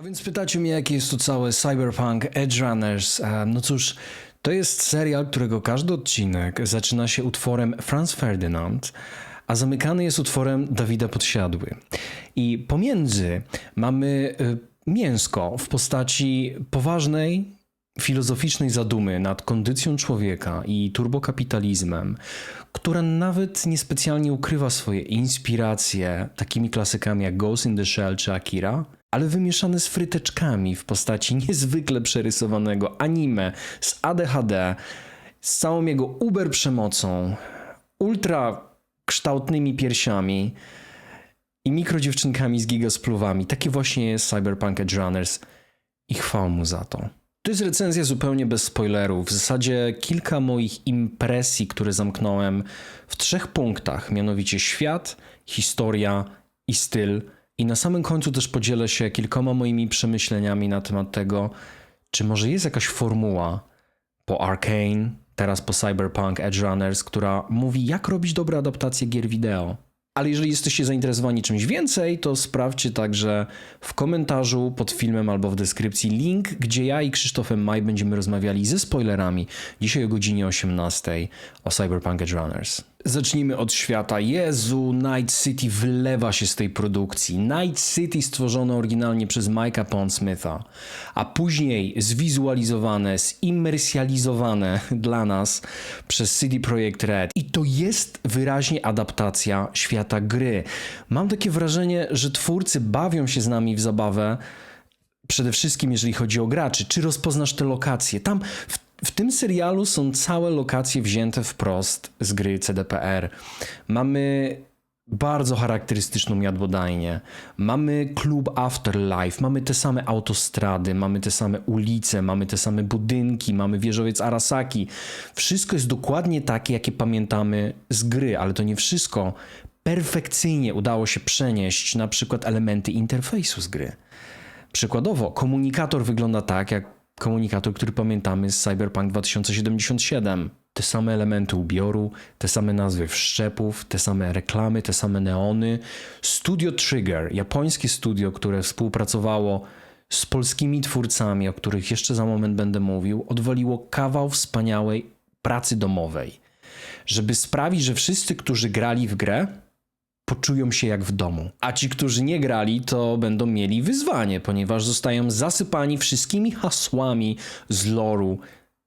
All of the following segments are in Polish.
A więc pytacie mnie, jaki jest to cały Cyberpunk Edge Runners. E, No cóż, to jest serial, którego każdy odcinek zaczyna się utworem Franz Ferdynand, a zamykany jest utworem Dawida Podsiadły. I pomiędzy mamy y, mięsko w postaci poważnej, filozoficznej zadumy nad kondycją człowieka i turbokapitalizmem, która nawet niespecjalnie ukrywa swoje inspiracje takimi klasykami jak Ghost in the Shell czy Akira, ale wymieszane z fryteczkami w postaci niezwykle przerysowanego anime z ADHD, z całą jego uber przemocą, ultra kształtnymi piersiami i mikrodziewczynkami z gigaspluwami. Takie właśnie jest Cyberpunk Edge Runners i chwała mu za to. To jest recenzja zupełnie bez spoilerów. W zasadzie kilka moich impresji, które zamknąłem w trzech punktach, mianowicie świat, historia i styl. I na samym końcu też podzielę się kilkoma moimi przemyśleniami na temat tego, czy może jest jakaś formuła po Arcane, teraz po Cyberpunk Edge Runners, która mówi, jak robić dobre adaptacje gier wideo. Ale jeżeli jesteście zainteresowani czymś więcej, to sprawdźcie także w komentarzu pod filmem albo w deskrypcji link, gdzie ja i Krzysztofem Maj będziemy rozmawiali ze spoilerami dzisiaj o godzinie 18 o Cyberpunk Edge Runners. Zacznijmy od świata. Jezu, Night City wylewa się z tej produkcji. Night City stworzone oryginalnie przez Mike'a Pondsmitha, a później zwizualizowane, zimmersjalizowane dla nas przez CD Projekt Red. I to jest wyraźnie adaptacja świata gry. Mam takie wrażenie, że twórcy bawią się z nami w zabawę, przede wszystkim jeżeli chodzi o graczy. Czy rozpoznasz te lokacje? Tam w, w tym serialu są całe lokacje wzięte wprost z gry CDPR. Mamy bardzo charakterystyczną jadłodajnię. Mamy klub Afterlife, mamy te same autostrady, mamy te same ulice, mamy te same budynki, mamy wieżowiec Arasaki. Wszystko jest dokładnie takie, jakie pamiętamy z gry, ale to nie wszystko. Perfekcyjnie udało się przenieść na przykład elementy interfejsu z gry. Przykładowo, komunikator wygląda tak, jak komunikator, który pamiętamy z Cyberpunk 2077. Te same elementy ubioru, te same nazwy wszczepów, te same reklamy, te same neony. Studio Trigger, japońskie studio, które współpracowało z polskimi twórcami, o których jeszcze za moment będę mówił, odwaliło kawał wspaniałej pracy domowej, żeby sprawić, że wszyscy, którzy grali w grę, poczują się jak w domu. A ci, którzy nie grali, to będą mieli wyzwanie, ponieważ zostają zasypani wszystkimi hasłami z loru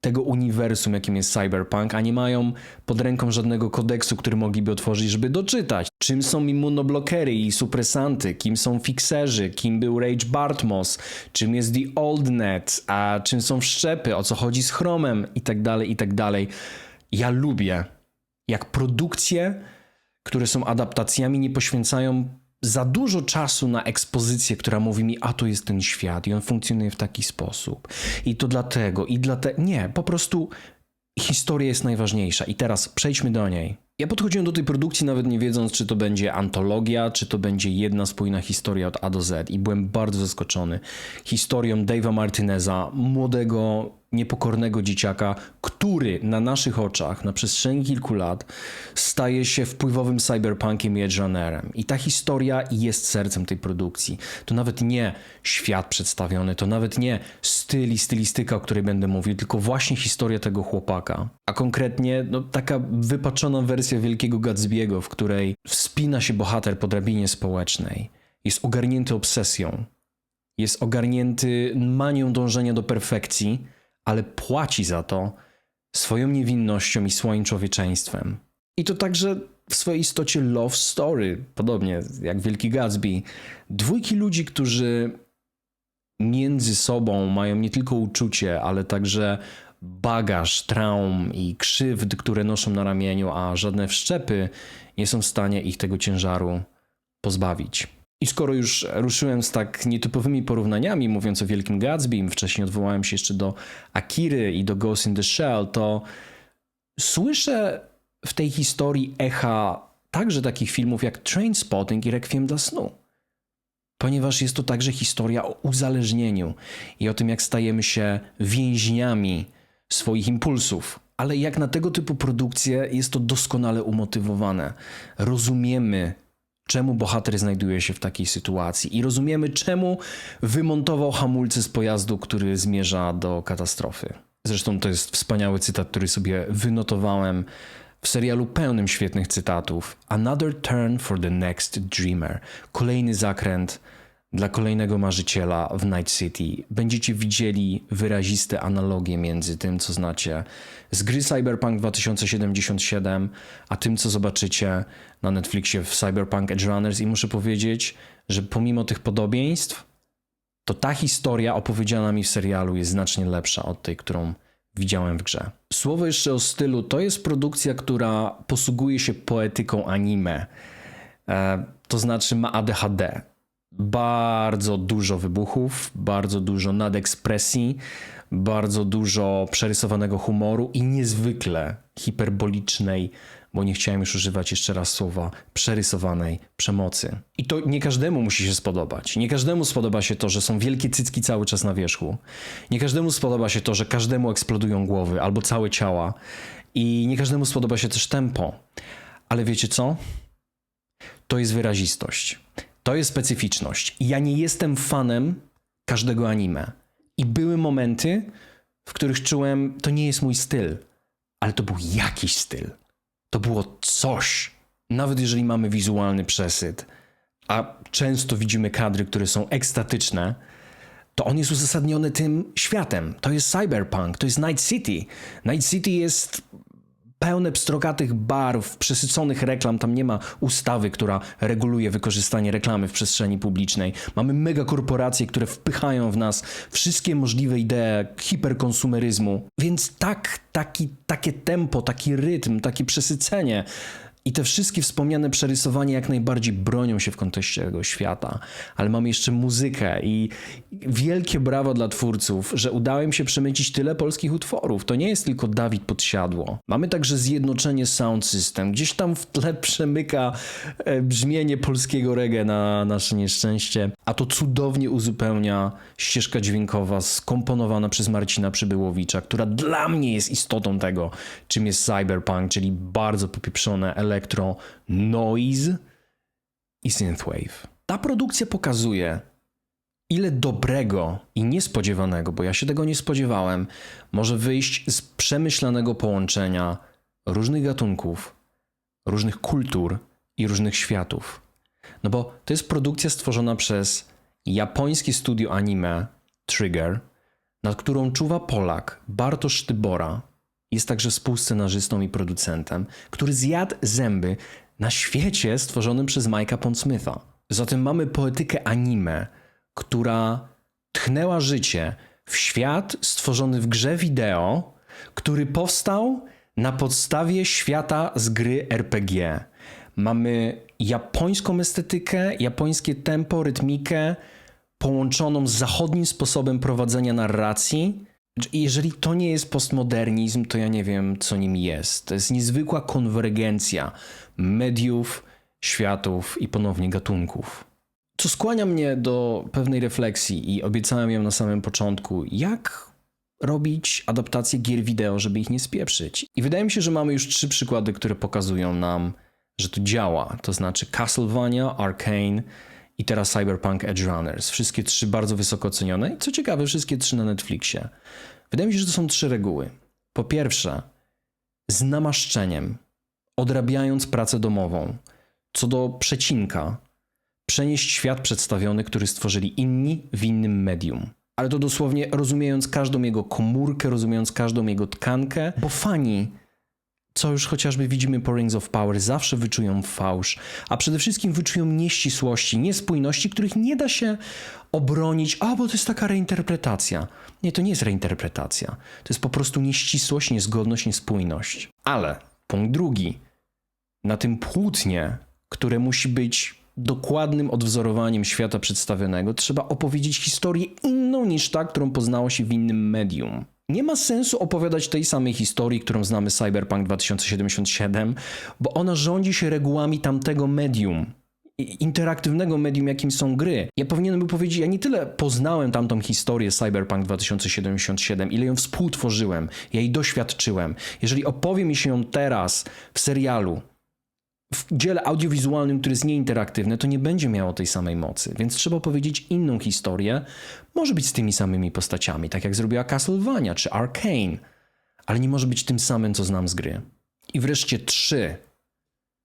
tego uniwersum, jakim jest Cyberpunk, a nie mają pod ręką żadnego kodeksu, który mogliby otworzyć, żeby doczytać. Czym są immunoblokery i supresanty, kim są fikserzy, kim był Rage Bartmos, czym jest The Old Net, a czym są wszczepy, o co chodzi z chromem i tak dalej, i tak. Ja lubię, jak produkcje które są adaptacjami, nie poświęcają za dużo czasu na ekspozycję, która mówi mi, a to jest ten świat i on funkcjonuje w taki sposób. I to dlatego, i dlatego. Nie, po prostu historia jest najważniejsza. I teraz przejdźmy do niej. Ja podchodziłem do tej produkcji nawet nie wiedząc, czy to będzie antologia, czy to będzie jedna spójna historia od A do Z. I byłem bardzo zaskoczony historią Dave'a Martineza, młodego, niepokornego dzieciaka, który na naszych oczach, na przestrzeni kilku lat, staje się wpływowym cyberpunkiem i edge runnerem. I ta historia jest sercem tej produkcji. To nawet nie świat przedstawiony, to nawet nie styl i stylistyka, o której będę mówił, tylko właśnie historia tego chłopaka. A konkretnie no, taka wypaczona wersja Wielkiego Gatsby'ego, w której wspina się bohater po drabinie społecznej. Jest ogarnięty obsesją, jest ogarnięty manią dążenia do perfekcji, ale płaci za to swoją niewinnością i swoim człowieczeństwem. I to także w swojej istocie love story, podobnie jak Wielki Gatsby. Dwójki ludzi, którzy między sobą mają nie tylko uczucie, ale także bagaż traum i krzywd, które noszą na ramieniu, a żadne wszczepy nie są w stanie ich tego ciężaru pozbawić. I skoro już ruszyłem z tak nietypowymi porównaniami, mówiąc o Wielkim Gatsby, wcześniej odwołałem się jeszcze do Akiry i do Ghost in the Shell, to słyszę w tej historii echa także takich filmów jak Trainspotting i Requiem dla snu. Ponieważ jest to także historia o uzależnieniu i o tym, jak stajemy się więźniami swoich impulsów. Ale jak na tego typu produkcje jest to doskonale umotywowane. Rozumiemy czemu bohater znajduje się w takiej sytuacji i rozumiemy, czemu wymontował hamulce z pojazdu, który zmierza do katastrofy. Zresztą to jest wspaniały cytat, który sobie wynotowałem w serialu pełnym świetnych cytatów. Another turn for the next dreamer. Kolejny zakręt dla kolejnego marzyciela w Night City. Będziecie widzieli wyraziste analogie między tym, co znacie z gry Cyberpunk 2077, a tym, co zobaczycie na Netflixie w Cyberpunk Edge Runners. I muszę powiedzieć, że pomimo tych podobieństw, to ta historia opowiedziana mi w serialu jest znacznie lepsza od tej, którą widziałem w grze. Słowo jeszcze o stylu. To jest produkcja, która posługuje się poetyką anime. E, to znaczy ma ADHD. Bardzo dużo wybuchów, bardzo dużo nadekspresji, bardzo dużo przerysowanego humoru i niezwykle hiperbolicznej, bo nie chciałem już używać jeszcze raz słowa, przerysowanej przemocy. I to nie każdemu musi się spodobać. Nie każdemu spodoba się to, że są wielkie cycki cały czas na wierzchu. Nie każdemu spodoba się to, że każdemu eksplodują głowy albo całe ciała. I nie każdemu spodoba się też tempo. Ale wiecie co? To jest wyrazistość. To jest specyficzność. Ja nie jestem fanem każdego anime. I były momenty, w których czułem, to nie jest mój styl, ale to był jakiś styl. To było coś. Nawet jeżeli mamy wizualny przesyt, a często widzimy kadry, które są ekstatyczne, to on jest uzasadniony tym światem. To jest cyberpunk, to jest Night City. Night City jest pełne pstrogatych barw, przesyconych reklam. Tam nie ma ustawy, która reguluje wykorzystanie reklamy w przestrzeni publicznej. Mamy megakorporacje, które wpychają w nas wszystkie możliwe idee hiperkonsumeryzmu. Więc tak, taki, takie tempo, taki rytm, takie przesycenie i te wszystkie wspomniane przerysowania jak najbardziej bronią się w kontekście tego świata, ale mamy jeszcze muzykę i wielkie brawo dla twórców, że udało im się przemycić tyle polskich utworów. To nie jest tylko Dawid Podsiadło. Mamy także zjednoczenie sound system. Gdzieś tam w tle przemyka e, brzmienie polskiego reggae na nasze nieszczęście, a to cudownie uzupełnia ścieżka dźwiękowa skomponowana przez Marcina Przybyłowicza, która dla mnie jest istotą tego, czym jest cyberpunk, czyli bardzo popieprzone elektro, noise i synthwave. Ta produkcja pokazuje, ile dobrego i niespodziewanego, bo ja się tego nie spodziewałem, może wyjść z przemyślanego połączenia różnych gatunków, różnych kultur i różnych światów. No bo to jest produkcja stworzona przez japońskie studio anime Trigger, nad którą czuwa Polak Bartosz Tybora, jest także współscenarzystą i producentem, który zjadł zęby na świecie stworzonym przez Mike'a Pondsmitha. Zatem mamy poetykę anime, która tchnęła życie w świat stworzony w grze wideo, który powstał na podstawie świata z gry RPG. Mamy japońską estetykę, japońskie tempo, rytmikę połączoną z zachodnim sposobem prowadzenia narracji, jeżeli to nie jest postmodernizm, to ja nie wiem, co nim jest. To jest niezwykła konwergencja mediów, światów i ponownie gatunków. Co skłania mnie do pewnej refleksji i obiecałem ją na samym początku, jak robić adaptacje gier wideo, żeby ich nie spieprzyć. I wydaje mi się, że mamy już trzy przykłady, które pokazują nam, że to działa. To znaczy Castlevania, Arcane i teraz Cyberpunk Edge Runners. Wszystkie trzy bardzo wysoko ocenione i co ciekawe, wszystkie trzy na Netflixie. Wydaje mi się, że to są trzy reguły. Po pierwsze, z namaszczeniem, odrabiając pracę domową, co do przecinka, przenieść świat przedstawiony, który stworzyli inni w innym medium. Ale to dosłownie rozumiejąc każdą jego komórkę, rozumiejąc każdą jego tkankę, bo fani co już chociażby widzimy po Rings of Power, zawsze wyczują fałsz, a przede wszystkim wyczują nieścisłości, niespójności, których nie da się obronić, a bo to jest taka reinterpretacja. Nie, to nie jest reinterpretacja. To jest po prostu nieścisłość, niezgodność, niespójność. Ale punkt drugi. Na tym płótnie, które musi być dokładnym odwzorowaniem świata przedstawionego, trzeba opowiedzieć historię inną niż ta, którą poznało się w innym medium. Nie ma sensu opowiadać tej samej historii, którą znamy Cyberpunk 2077, bo ona rządzi się regułami tamtego medium. Interaktywnego medium, jakim są gry. Ja powinienem był powiedzieć, ja nie tyle poznałem tamtą historię Cyberpunk 2077, ile ją współtworzyłem, ja jej doświadczyłem. Jeżeli opowie mi się ją teraz w serialu, w dziele audiowizualnym, które jest nieinteraktywne, to nie będzie miało tej samej mocy, więc trzeba powiedzieć inną historię, może być z tymi samymi postaciami, tak jak zrobiła Castlevania czy Arkane, ale nie może być tym samym, co znam z gry. I wreszcie trzy.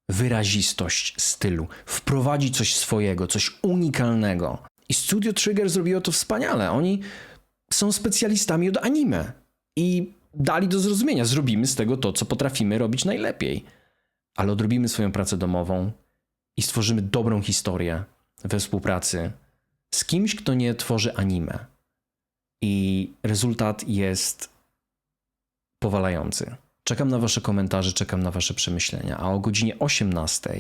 Wyrazistość stylu. Wprowadzi coś swojego, coś unikalnego. I Studio Trigger zrobiło to wspaniale. Oni są specjalistami od anime. I dali do zrozumienia, zrobimy z tego to, co potrafimy robić najlepiej. Ale odrobimy swoją pracę domową i stworzymy dobrą historię we współpracy z kimś, kto nie tworzy anime. I rezultat jest powalający. Czekam na Wasze komentarze, czekam na Wasze przemyślenia. A o godzinie 18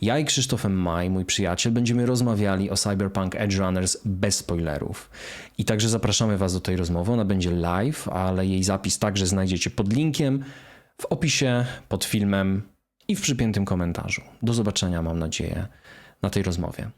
ja i Krzysztof M. Maj, mój przyjaciel, będziemy rozmawiali o Cyberpunk Edge Runners bez spoilerów. I także zapraszamy Was do tej rozmowy. Ona będzie live, ale jej zapis także znajdziecie pod linkiem w opisie, pod filmem i w przypiętym komentarzu. Do zobaczenia, mam nadzieję, na tej rozmowie.